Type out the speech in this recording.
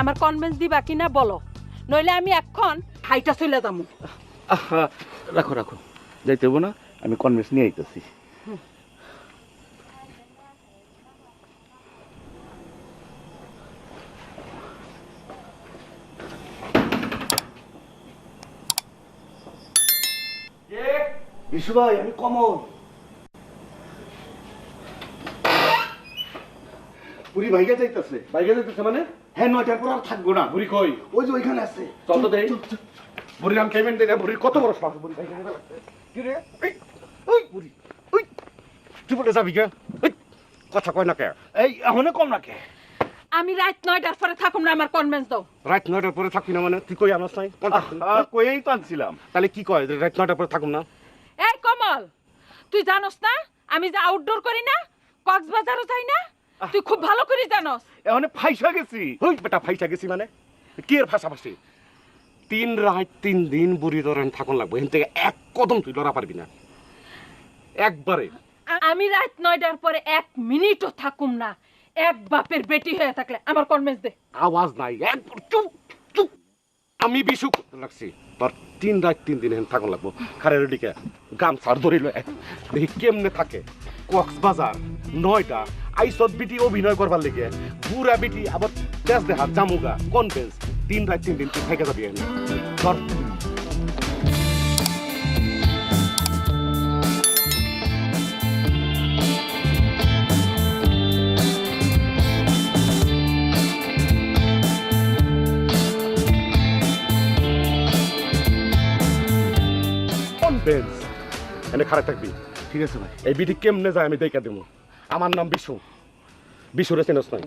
আমার কনভেন্স দিবা কিনা বলো। নইলে আমি এখন হাইটা চলে যাব আহা রাখো রাখো। যাইতে হব না আমি কনভেন্স নিয়ে আইতেছি। বিশু ভাই আমি কমল। বুড়ি ভাইগা যাইতেছে। বাইকে যেতেছে মানে? হ্যাঁ নয়টার পর আর থাকব না। বুড়ি কই? ওই যে ওইখানে আছে। চল তো দেই। বুড়ির নাম পেমেন্ট দেয় না? বুড়ির কত বড় সাহস বুড়ি ভাইগা যাইতে কি রে? ওই বুড়ি ওই তুই বলে যাবি কে? ওই, কথা কয় না কে? এই এখন কম রাখে আমি রাত নয়টার পরে থাকুম না আমার কনভেন্স দাও। রাত নয়টার পরে থাকবি না মানে? তুই কই আনাস নাই? কইয়াই তো আনছিলাম। তাহলে কি কয়? যে রাত নয়টার পরে থাকুম না? এই কমল তুই জানোস না? আমি যে আউটডোর করি না কক্সবাজারও যাই না? তুই খুব ভালো করে জানোস। এখন ফাইসা গেছি। ওই বেটা ফাইসা গেছি মানে? কি এর ফাঁসাফাঁসি? তিন রাত তিন দিন বুড়ি ধরেন থাকুন লাগবো। এখান থেকে এক কদম তুই লড়া পারবি না। একবারে। আমি রাত নয়টার পরে এক মিনিটও থাকুম না। এক বাপের বেটি হয়ে থাকলে আমার কনভেন্স দে। আওয়াজ নাই। এক চুপ চুপ। আমি বিশু লাগছি। তোর তিন রাত তিন দিন এখানে থাকুন লাগবো। খারের দিকে গামছার ধরিল দেখি কেমনে থাকে। কক্সবাজার। নয়টা। আইসত বিটি অভিনয় করবার লেগে বুড়া বিটি আবার তেজ দেহার জামুগা কনফেন্স তিন রাত তিন দিন তুই থেকে যাবি ধর। এনে খারাপ থাকবি। ঠিক আছে ভাই। এই বিধি কেমনে যায় আমি দেখা দেবো আমার নাম বিশু। বিশুরে চেনস নয়